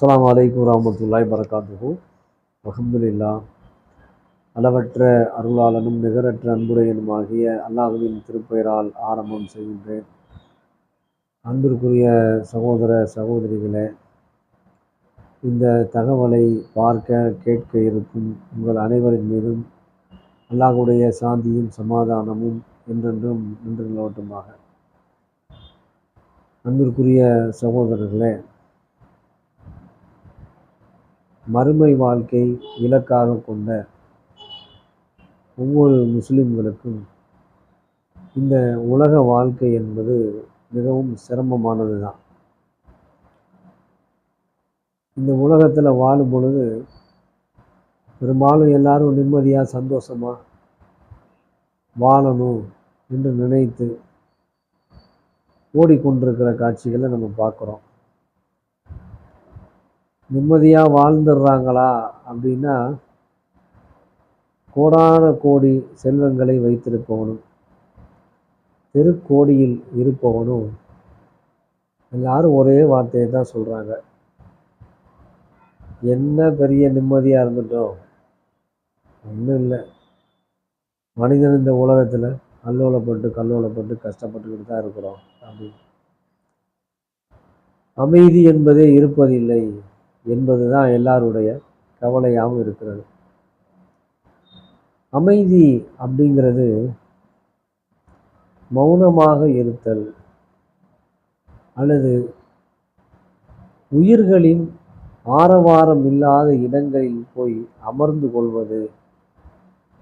அஸ்லாம் வலைக்கம் வரமத்துல்லாய் வரகாத்துஹு அஹமதுல்லா அளவற்ற அருளாளனும் நிகரற்ற அன்புடையனுமாகிய அல்லாஹுவின் திருப்பெயரால் ஆரம்பம் செய்கின்றேன். அன்பிற்குரிய சகோதர சகோதரிகளே இந்த தகவலை பார்க்க கேட்க இருக்கும் உங்கள் அனைவரின் மீதும் அல்லாஹுடைய சாந்தியும் சமாதானமும் என்றென்றும் நின்று நிலவட்டமாக. அன்பிற்குரிய சகோதரர்களே மறுமை வாழ்க்கை இலக்காக கொண்ட ஒவ்வொரு முஸ்லிம்களுக்கும் இந்த உலக வாழ்க்கை என்பது மிகவும் சிரமமானது தான் இந்த உலகத்தில் வாழும் பொழுது பெரும்பாலும் எல்லாரும் நிம்மதியாக சந்தோஷமாக வாழணும் என்று நினைத்து ஓடிக்கொண்டிருக்கிற காட்சிகளை நம்ம பார்க்குறோம். நிம்மதியாக வாழ்ந்துடுறாங்களா அப்படின்னா கோடான கோடி செல்வங்களை வைத்திருப்பவனும் தெருக்கோடியில் இருப்பவனும் எல்லாரும் ஒரே வார்த்தையை தான் சொல்கிறாங்க என்ன பெரிய நிம்மதியாக இருந்துட்டோம்? ஒன்றும் இல்லை. மனிதன் இந்த உலகத்தில் அல்லோலப்பட்டு கல்லோலப்பட்டு கஷ்டப்பட்டுக்கிட்டு தான் இருக்கிறோம் அப்படின்னு. அமைதி என்பதே இருப்பதில்லை. என்பது தான் எல்லாருடைய கவலையாகவும் இருக்கிறது. அமைதி அப்படிங்கிறது மௌனமாக இருத்தல் அல்லது உயிர்களின் ஆரவாரம் இல்லாத இடங்களில் போய் அமர்ந்து கொள்வது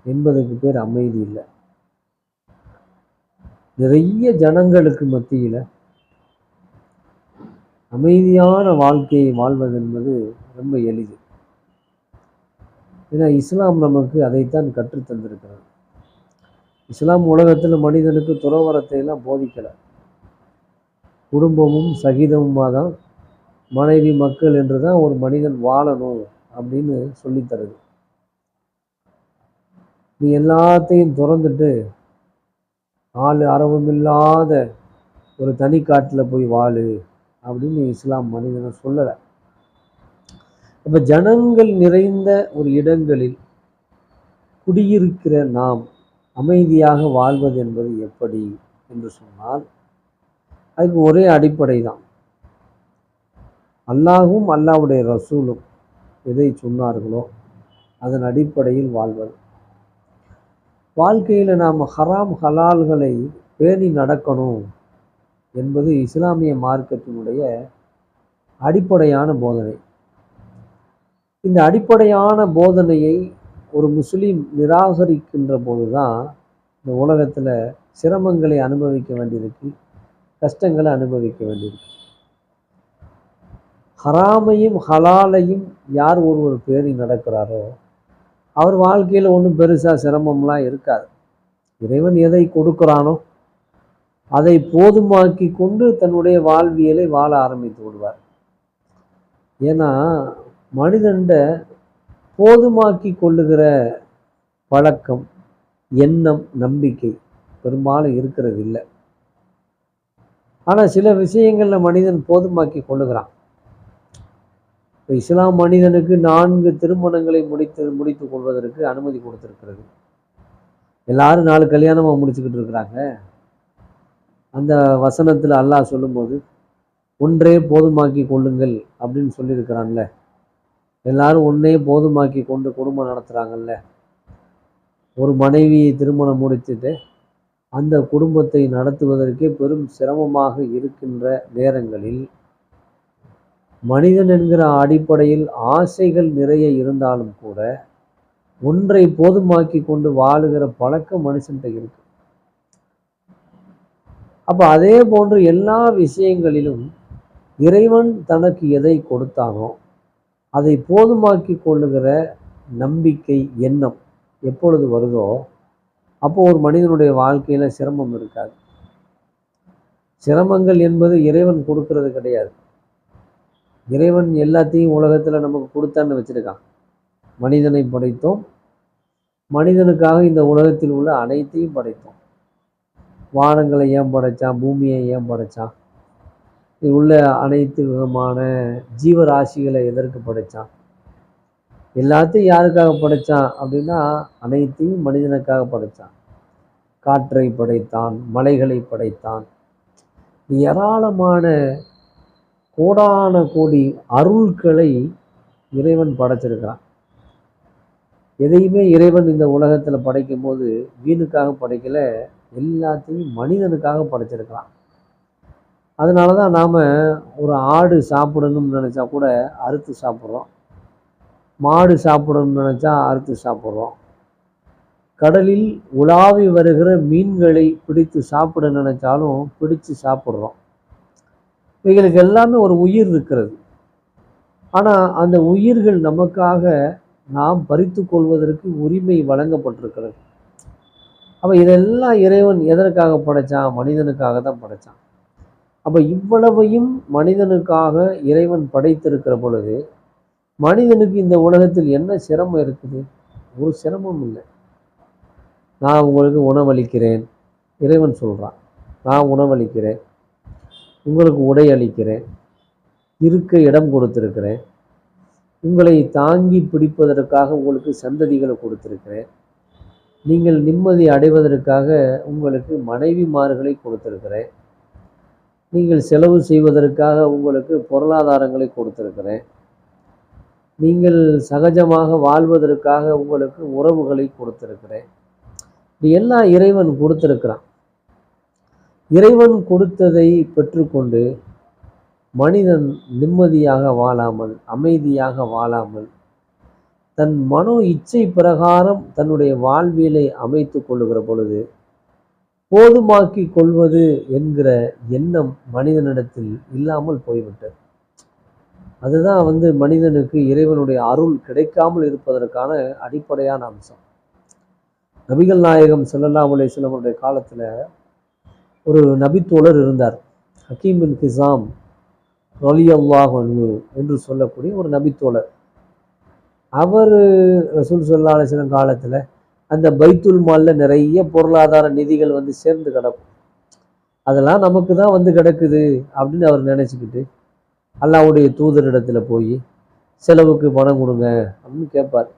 என்பதற்கு பேர் அமைதி இல்லை. நிறைய ஜனங்களுக்கு மத்தியில் அமைதியான வாழ்க்கையை வாழ்வது என்பது ரொம்ப எளிது. ஏன்னா இஸ்லாம் நமக்கு அதைத்தான் கற்றுத்தந்திருக்கிறது இஸ்லாம் உலகத்தில் மனிதனுக்கு துறவரத்தை எல்லாம் போதிக்கலை. குடும்பமும் சகிதமுமாக தான் மனைவி மக்கள் என்று தான் ஒரு மனிதன் வாழணும் அப்படின்னு சொல்லித்தருது நீ எல்லாத்தையும் திறந்துட்டு ஆள் அரவம் இல்லாத ஒரு தனி காட்டில் போய் வாழு. அப்படின்னு இஸ்லாம் மனிதனை சொல்லலை. அப்போ ஜனங்கள் நிறைந்த ஒரு இடங்களில் குடியிருக்கிற நாம் அமைதியாக வாழ்வது என்பது எப்படி என்று சொன்னால் அதுக்கு ஒரே அடிப்படை தான் அல்லாஹும் அல்லாவுடைய ரசூலும் எதை சொன்னார்களோ அதன் அடிப்படையில் வாழ்வது. வாழ்க்கையில் நாம் ஹராம் ஹலால்களை பேணி நடக்கணும். என்பது இஸ்லாமிய மார்க்கத்தினுடைய அடிப்படையான போதனை. இந்த அடிப்படையான போதனையை ஒரு முஸ்லீம் நிராகரிக்கின்ற போது தான் இந்த உலகத்தில் சிரமங்களை அனுபவிக்க வேண்டியிருக்கு கஷ்டங்களை அனுபவிக்க வேண்டியிருக்கு. ஹராமையும் ஹலாலையும் யார் ஒருவர் பேணி நடக்கிறாரோ அவர் வாழ்க்கையில் ஒன்றும் பெருசாக சிரமம்லாம் இருக்காது. இறைவன் எதை கொடுக்குறானோ அதை போதுமாக்கி கொண்டு தன்னுடைய வாழ்வியலை வாழ ஆரம்பித்து விடுவார். ஏன்னா மனிதண்ட போதுமாக்கி கொள்ளுகிற பழக்கம் எண்ணம் நம்பிக்கை பெரும்பாலும் இருக்கிறது இல்லை ஆனால் சில விஷயங்களில் மனிதன் போதுமாக்கி கொள்ளுகிறான். இப்போ இஸ்லாம் மனிதனுக்கு நான்கு திருமணங்களை முடித்து முடித்து கொள்வதற்கு அனுமதி கொடுத்துருக்கிறது. எல்லாரும் நாலு கல்யாணமாக முடிச்சுக்கிட்டு இருக்கிறாங்க. அந்த வசனத்தில் அல்லாஹ் சொல்லும்போது ஒன்றே போதுமாக்கி கொள்ளுங்கள் அப்படின்னு சொல்லியிருக்கிறான்ல. எல்லாரும் ஒன்றே போதுமாக்கி கொண்டு குடும்பம் நடத்துகிறாங்கல்ல ஒரு மனைவியை திருமணம் முடித்துட்டு அந்த குடும்பத்தை நடத்துவதற்கே பெரும் சிரமமாக இருக்கின்ற நேரங்களில் மனிதன் என்கிற அடிப்படையில் ஆசைகள் நிறைய இருந்தாலும் கூட ஒன்றை போதுமாக்கி கொண்டு வாழுகிற பழக்கம் மனுஷன்கிட்ட இருக்கு. அப்போ அதே போன்று எல்லா விஷயங்களிலும் இறைவன் தனக்கு எதை கொடுத்தானோ அதை போதுமாக்கி கொள்ளுகிற நம்பிக்கை எண்ணம் எப்பொழுது வருதோ அப்போது ஒரு மனிதனுடைய வாழ்க்கையில் சிரமம் இருக்காது. சிரமங்கள் என்பது இறைவன் கொடுக்கறது கிடையாது. இறைவன் எல்லாத்தையும் உலகத்தில் நமக்கு கொடுத்தான்னு வச்சுருக்கான். மனிதனை படைத்தோம். மனிதனுக்காக இந்த உலகத்தில் உள்ள அனைத்தையும் படைத்தோம். வானங்களை ஏன் படைச்சான்? பூமியை ஏன் படைச்சான்? இது உள்ள அனைத்து விதமான ஜீவராசிகளை எதற்கு படைச்சான்? எல்லாத்தையும் யாருக்காக படைச்சான் அப்படின்னா அனைத்தையும் மனிதனுக்காக படைச்சான். காற்றை படைத்தான் மலைகளை படைத்தான். ஏராளமான கோடான கோடி அருள்களை இறைவன் படைச்சிருக்கிறான். எதையுமே இறைவன் இந்த உலகத்தில் படைக்கும் போது வீணுக்காக படைக்கலை. எல்லாத்தையும் மனிதனுக்காக படைச்சிருக்கிறான். அதனால தான் நாம் ஒரு ஆடு சாப்பிடணும்னு நினச்சா கூட அறுத்து சாப்பிட்றோம். மாடு சாப்பிடணும்னு நினச்சா அறுத்து சாப்பிட்றோம். கடலில் உலாவி வருகிற மீன்களை பிடித்து சாப்பிட நினச்சாலும் பிடித்து சாப்பிட்றோம். இவைகளுக்கு எல்லாமே ஒரு உயிர் இருக்கிறது. ஆனால் அந்த உயிர்கள் நமக்காக நாம் பறித்து கொள்வதற்கு உரிமை வழங்கப்பட்டிருக்கிறது. அப்போ இதெல்லாம் இறைவன் எதற்காக படைச்சான்? மனிதனுக்காக தான் படைச்சான். அப்போ இவ்வளவையும் மனிதனுக்காக இறைவன் படைத்திருக்கிற பொழுது மனிதனுக்கு இந்த உலகத்தில் என்ன சிரமம் இருக்குது? ஒரு சிரமம் இல்லை. நான் உங்களுக்கு உணவளிக்கிறேன். இறைவன் சொல்கிறான் நான் உணவளிக்கிறேன். உங்களுக்கு உடை அளிக்கிறேன். இருக்க இடம் கொடுத்துருக்கிறேன். உங்களை தாங்கி பிடிப்பதற்காக உங்களுக்கு சந்ததிகளை கொடுத்துருக்கிறேன். நீங்கள் நிம்மதி அடைவதற்காக உங்களுக்கு மனைவிமார்களை கொடுத்துருக்கிறேன். நீங்கள் செலவு செய்வதற்காக உங்களுக்கு பொருளாதாரங்களை கொடுத்துருக்கிறேன். நீங்கள் சகஜமாக வாழ்வதற்காக உங்களுக்கு உறவுகளை கொடுத்துருக்கிறேன். இது எல்லாம் இறைவன் கொடுத்துருக்கிறான். இறைவன் கொடுத்ததை பெற்றுக்கொண்டு மனிதன் நிம்மதியாக வாழாமல் அமைதியாக வாழாமல் தன் மனோ இச்சை பிரகாரம் தன்னுடைய வாழ்வியலை அமைத்து கொள்ளுகிற பொழுது போதுமாக்கி கொள்வது என்கிற எண்ணம் மனிதனிடத்தில் இல்லாமல் போய்விட்டது. அதுதான் வந்து மனிதனுக்கு இறைவனுடைய அருள் கிடைக்காமல் இருப்பதற்கான அடிப்படையான அம்சம். நபிகள் நாயகம் ஸல்லல்லாஹு அலைஹி காலத்தில் ஒரு நபித்தோழர் இருந்தார். ஹக்கீம் பின் கிசாம் ரலியல்லாஹு என்று சொல்லக்கூடிய ஒரு நபித்தோழர். அவர் ரசூல் ஸல்லல்லாஹு அலைஹி காலத்தில் அந்த பைத்துல் மாலில் நிறைய பொருளாதார நிதிகள் வந்து சேர்ந்து கிடக்கும். அதெல்லாம் நமக்கு தான் வந்து கிடக்குது அப்படின்னு அவர் நினச்சிக்கிட்டு அல்லாவுடைய தூதரிடத்தில் போய் செலவுக்கு பணம் கொடுங்க அப்படின்னு கேட்பார்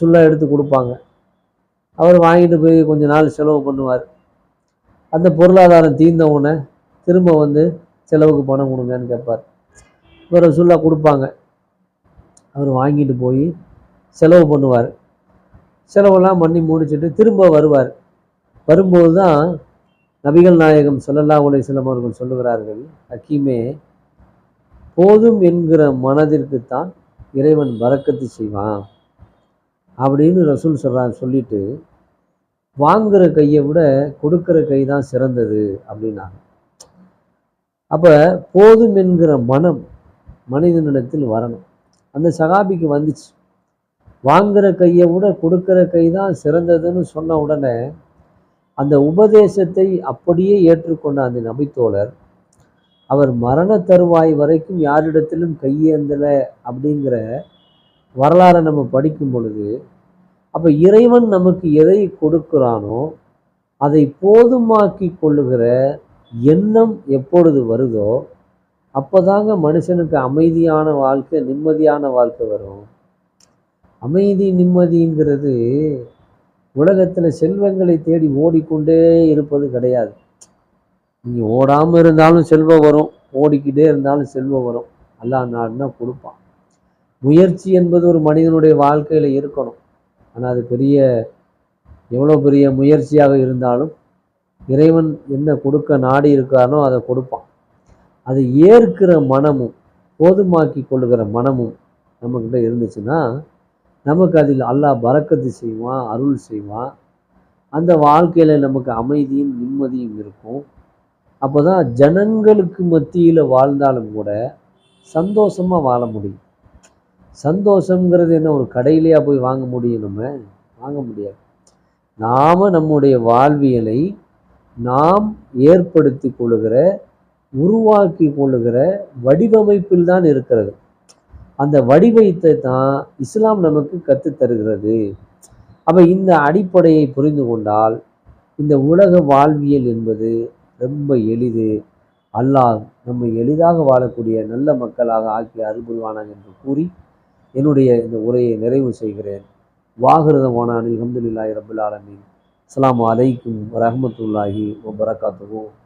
சுல்லாக எடுத்து கொடுப்பாங்க. அவர் வாங்கிட்டு போய் கொஞ்ச நாள் செலவு பண்ணுவார். அந்த பொருளாதாரம் தீர்ந்த உடனே திரும்ப வந்து செலவுக்கு பணம் கொடுங்கன்னு கேட்பார் இவர் சுல்லா கொடுப்பாங்க. அவர் வாங்கிட்டு போய் செலவு பண்ணுவார். செலவெல்லாம் பண்ணி முடிச்சுட்டு திரும்ப வருவார். வரும்போது தான் நபிகள் நாயகம் சொல்லல்லா அலைஹி வஸல்லம் அவர்கள் சொல்லுகிறார்கள் ஹக்கீமே போதும் என்கிற மனதிற்குத்தான் இறைவன் வரக்கத்து செய்வான். அப்படின்னு ரசூல் சொல்கிறான் சொல்லிட்டு வாங்குகிற கையை விட கொடுக்குற கை தான் சிறந்தது அப்படின்னாங்க. அப்போ போதும் என்கிற மனம் மனிதனிடத்தில் வரணும். அந்த சகாபிக்கு வந்துச்சு. வாங்குகிற கையை விட கொடுக்குற கை தான் சிறந்ததுன்னு சொன்ன உடனே அந்த உபதேசத்தை அப்படியே ஏற்றுக்கொண்ட அந்த நபித்தோழர் அவர் மரண தருவாய் வரைக்கும் யாரிடத்திலும் கையேந்தலை அப்படிங்கிற வரலாறை நம்ம படிக்கும் பொழுது அப்போ இறைவன் நமக்கு எதை கொடுக்குறானோ அதை போதுமாக்கி கொள்ளுகிற எண்ணம் எப்பொழுது வருதோ அப்போதாங்க மனுஷனுக்கு அமைதியான வாழ்க்கை நிம்மதியான வாழ்க்கை வரும். அமைதி நிம்மதிங்கிறது உலகத்தில் செல்வங்களை தேடி ஓடிக்கொண்டே இருப்பது கிடையாது. நீங்கள் ஓடாமல் இருந்தாலும் செல்வம் வரும் ஓடிக்கிட்டே இருந்தாலும் செல்வம் வரும். அல்லா நாடுனா கொடுப்பான். முயற்சி என்பது ஒரு மனிதனுடைய வாழ்க்கையில் இருக்கணும். ஆனால் அது பெரிய எவ்வளோ பெரிய முயற்சியாக இருந்தாலும் இறைவன் என்ன கொடுக்க நாடி இருக்கானோ அதை கொடுப்பான். அதை ஏற்கிற மனமும் போதுமாக்கி கொள்ளுகிற மனமும் நம்மக்கிட்ட இருந்துச்சுன்னா நமக்கு அதில் அல்லாஹ் பறக்கத்து செய்வான் அருள் செய்வான். அந்த வாழ்க்கையில் நமக்கு அமைதியும் நிம்மதியும் இருக்கும். அப்போ தான் ஜனங்களுக்கு மத்தியில் வாழ்ந்தாலும் கூட சந்தோஷமாக வாழ முடியும். சந்தோஷங்கிறது என்ன ஒரு கடையிலையா போய் வாங்க முடியும் நம்ம? வாங்க முடியாது. நாம் நம்முடைய வாழ்வியலை நாம் ஏற்படுத்தி கொள்கிற உருவாக்கி கொள்ளுகிற வடிவமைப்பில் தான் இருக்கிறது. அந்த வடிவத்தை தான் இஸ்லாம் நமக்கு கற்றுத் தருகிறது. அப்போ இந்த அடிப்படையை புரிந்து கொண்டால் இந்த உலக வாழ்வியல் என்பது ரொம்ப எளிது. அல்லாஹ் நம்மை எளிதாக வாழக்கூடிய நல்ல மக்களாக ஆக்கி அருள்புரிவானான் என்று கூறி என்னுடைய இந்த உரையை நிறைவு செய்கிறேன். வாகிருதமான அனில் ரபுல் ஆலமின். அஸ்லாம் அலைக்கும் வரஹ்மத்துல்லாஹி வரகாத்துவோம்